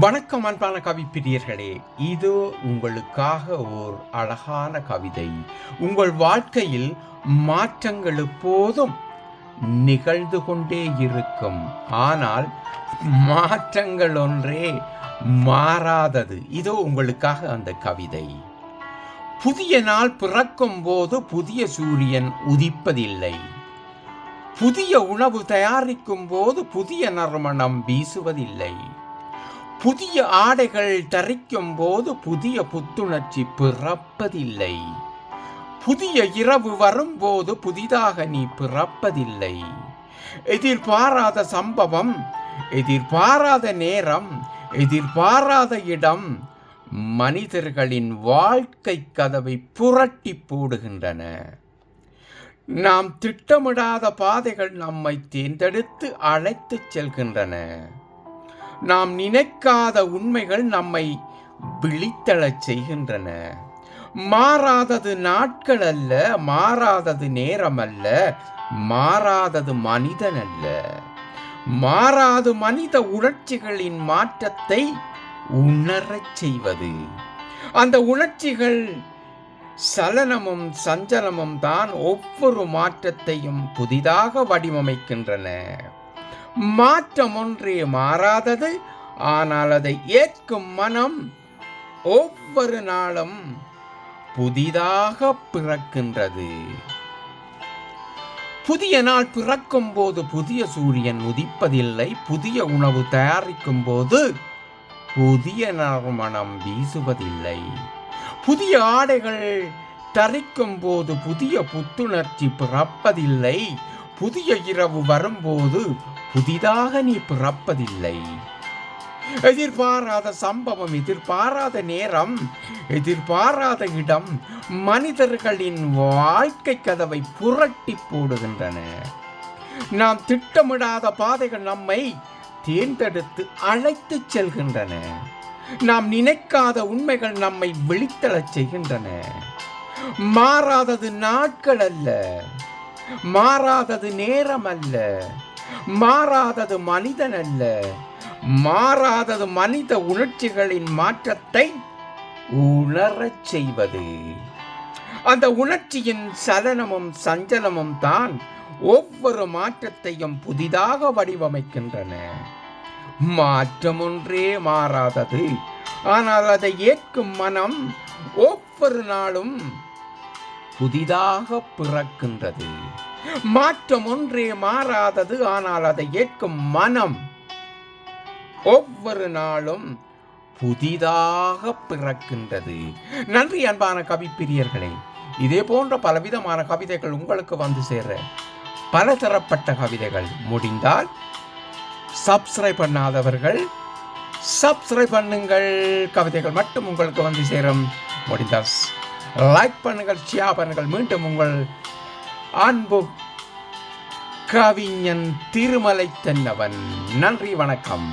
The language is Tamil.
வணக்கம் அன்பான கவிப்பிரியர்களே இது உங்களுக்காக ஓர் அழகான கவிதை. உங்கள் வாழ்க்கையில் மாற்றங்கள் எப்போதும் நிகழ்ந்து கொண்டே இருக்கும். ஆனால் மாற்றங்கள் ஒன்றே மாறாதது. இதோ உங்களுக்காக அந்த கவிதை. புதிய நாள் பிறக்கும் போது புதிய சூரியன் உதிப்பதில்லை. புதிய உணவு தயாரிக்கும் போது புதிய நறுமணம் வீசுவதில்லை. புதிய ஆடைகள் தரிக்கும் போது புதிய புத்துணர்ச்சி பிறப்பதில்லை. புதிய இரவு வரும்போது புதிதாக நீ பிறப்பதில்லை. எதிர்பாராத சம்பவம் எதிர்பாராத நேரம் எதிர்பாராத இடம் மனிதர்களின் வாழ்க்கை கதவை புரட்டி போடுகின்றன. நாம் திட்டமிடாத பாதைகள் நம்மை தேர்ந்தெடுத்து அழைத்துச் செல்கின்றன. நாம் நினைக்காத உண்மைகள் நம்மை விழித்தழச் செய்கின்றன. மாறாதது நாட்கள் அல்ல மாறாதது நேரம் அல்ல மாறாதது மனிதன் அல்ல. மாறாது மனித உணர்ச்சிகளின் மாற்றத்தை உணரச் செய்வது. அந்த உணர்ச்சிகள் சலனமும் சஞ்சலமும் தான் ஒவ்வொரு மாற்றத்தையும் புதிதாக வடிவமைக்கின்றன. மாற்றம் ஒன்றே மாறாதது ஆனால் அதை ஏற்கும் மனம் ஒவ்வொரு நாளும் புதிதாக பிறக்கின்றது. புதிய நாள் பிறக்கும் போது புதிய சூரியன் உதிப்பதில்லை புதிய உணவு தயாரிக்கும் போது புதிய நறுமணம் வீசுவதில்லை. புதிய ஆடைகள் தரிக்கும் போது புதிய புத்துணர்ச்சி பிறப்பதில்லை புதிய இரவு வரும்போது புதிதாக நீ பிறப்பதில்லை. எதிர்பாராத சம்பவம் எதிர்பாராத நேரம் எதிர்பாராத இடம் மனிதர்களின் வாழ்க்கை கதவை புரட்டி போடுகின்றன. நாம் திட்டமிடாத பாதைகள் நம்மை தேர்ந்தெடுத்து அழைத்துச் செல்கின்றன. நாம் நினைக்காத உண்மைகள் நம்மை விழித்தளச் செய்கின்றன. மாறாதது நாட்கள் அல்ல. மாறாதது நேரம் அல்ல மாறாதது மனிதன் அல்ல மாறாதது மனித உணர்ச்சிகளின் மாற்றத்தை உணரச் செய்வது. அந்த உணர்ச்சியின் சலனமும் சஞ்சலமும் தான் ஒவ்வொரு மாற்றத்தையும் புதிதாக வடிவமைக்கின்றன. மாற்றம் ஒன்றே மாறாதது. ஆனால் அதை ஏற்கும் மனம் ஒவ்வொரு நாளும் புதிதாக பிறக்கின்றது. மாற்றம் ஒன்றே மாறாதது ஆனால் அதை ஏற்கும் மனம். ஒவ்வொரு நாளும் புதிதாக பிறக்கின்றது. நன்றி அன்பான கவிப்பிரியர்களே இதே போன்ற பலவிதமான கவிதைகள் உங்களுக்கு வந்து சேர பல தரப்பட்ட கவிதைகள் முடிந்தால் சப்ஸ்கிரைப் பண்ணாதவர்கள் சப்ஸ்கிரைப் பண்ணுங்கள். கவிதைகள் மட்டும் உங்களுக்கு வந்து சேரும். முடிந்தால் லைக் பண்ணுங்கள் ஷேர் பண்ணுங்கள். மீண்டும் உங்கள் அன்பு கவிஞன் திருமலை தென்னவன் நன்றி வணக்கம்.